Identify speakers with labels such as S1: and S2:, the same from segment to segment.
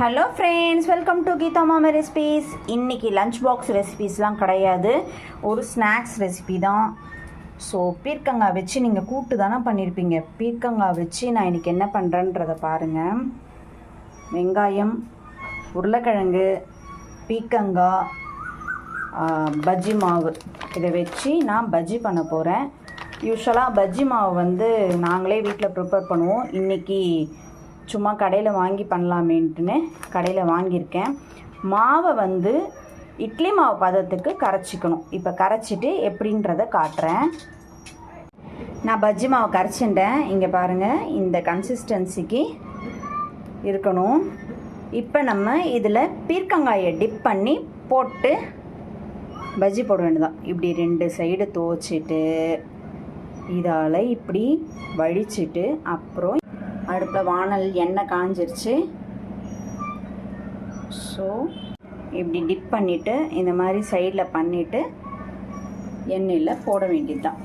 S1: Hello friends welcome to Geetha Mama recipes இன்றைக்கி lunch box ரெசிபீஸ்லாம் கிடையாது. ஒரு ஸ்நாக்ஸ் ரெசிபி தான். ஸோ பீர்க்கங்காய் வச்சு நீங்கள் கூட்டு தானே பண்ணியிருப்பீங்க பீர்க்கங்காய் வச்சு நான் இன்றைக்கி என்ன பண்ணுறேன்றதை பாருங்கள் வெங்காயம் உருளைக்கிழங்கு பீர்க்கங்காய் பஜ்ஜி மாவு. இதை வச்சு நான் பஜ்ஜி பண்ண போகிறேன் யூஸ்வலாக பஜ்ஜி மாவு வந்து நாங்களே வீட்டில் ப்ரிப்பேர் பண்ணுவோம். இன்றைக்கி சும்மா கடையில் வாங்கி பண்ணலாமேன்ட்டுன்னு கடையில் வாங்கியிருக்கேன். மாவை வந்து இட்லி மாவு பதத்துக்கு கரைச்சிக்கணும். இப்போ கரைச்சிட்டு எப்படின்றத காட்டுறேன். நான் பஜ்ஜி மாவு கரைச்சிட்டேன். இங்கே பாருங்கள் இந்த கன்சிஸ்டன்சிக்கு இருக்கணும். இப்போ நம்ம இதில் பீர்க்கங்காயை டிப் பண்ணி போட்டு பஜ்ஜி போட வேண்டியதான் இப்படி ரெண்டு சைடு துவச்சிட்டு இதால் இப்படி வழிச்சிட்டு அப்புறம் அடுப்பில் வானல் எண்ணெய் காஞ்சிருச்சு. ஸோ இப்படி டிப் பண்ணிவிட்டு இந்த மாதிரி சைடில் பண்ணிவிட்டு எண்ணெயில் போட வேண்டியது தான்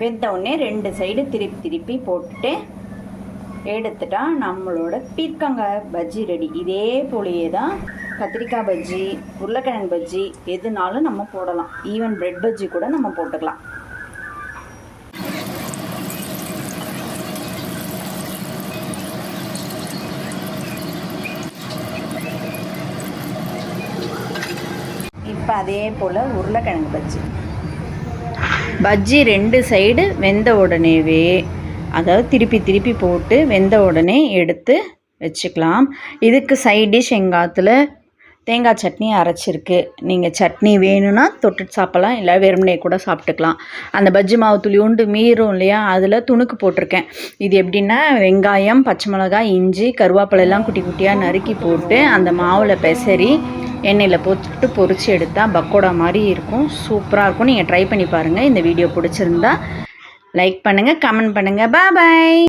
S1: வெந்த உடனே ரெண்டு சைடு திருப்பி திருப்பி போட்டுட்டு எடுத்துட்டா நம்மளோட பீர்க்கங்காய் பஜ்ஜி ரெடி. இதே போலயே தான் கத்திரிக்காய் பஜ்ஜி உருளைக்கிழங்கு பஜ்ஜி எதுனாலும் நம்ம போடலாம். ஈவன் பிரெட் பஜ்ஜி கூட நம்ம போட்டுக்கலாம். இப்போ அதே போல் உருளைக்கிழங்கு பஜ்ஜி. பஜ்ஜி ரெண்டு சைடு வெந்த உடனேவே அதாவது திருப்பி திருப்பி போட்டு வெந்த உடனே எடுத்து வச்சுக்கலாம். இதுக்கு சைட் டிஷ் எங்காத்துல தேங்காய் சட்னி அரைச்சிருக்கு. நீங்கள் சட்னி வேணும்னா தொட்டுட்டு சாப்பிட்லாம் இல்லை வெறுமனே கூட சாப்பிட்டுக்கலாம். அந்த பஜ்ஜி மாவு துளியோண்டு மீறும் இல்லையா? அதில் துணுக்கு போட்டிருக்கேன். இது எப்படின்னா வெங்காயம் பச்சை மிளகாய் இஞ்சி கருவேப்பிலெல்லாம் குட்டி குட்டியாக நறுக்கி போட்டு அந்த மாவில் பெசரி எண்ணெயில் போட்டு பொறிச்சு எடுத்தால் பக்கோடா மாதிரி இருக்கும். சூப்பராக இருக்கும். நீங்கள் ட்ரை பண்ணி பாருங்கள் இந்த வீடியோ பிடிச்சிருந்தா லைக் பண்ணுங்கள் கமெண்ட் பண்ணுங்கள் பாய்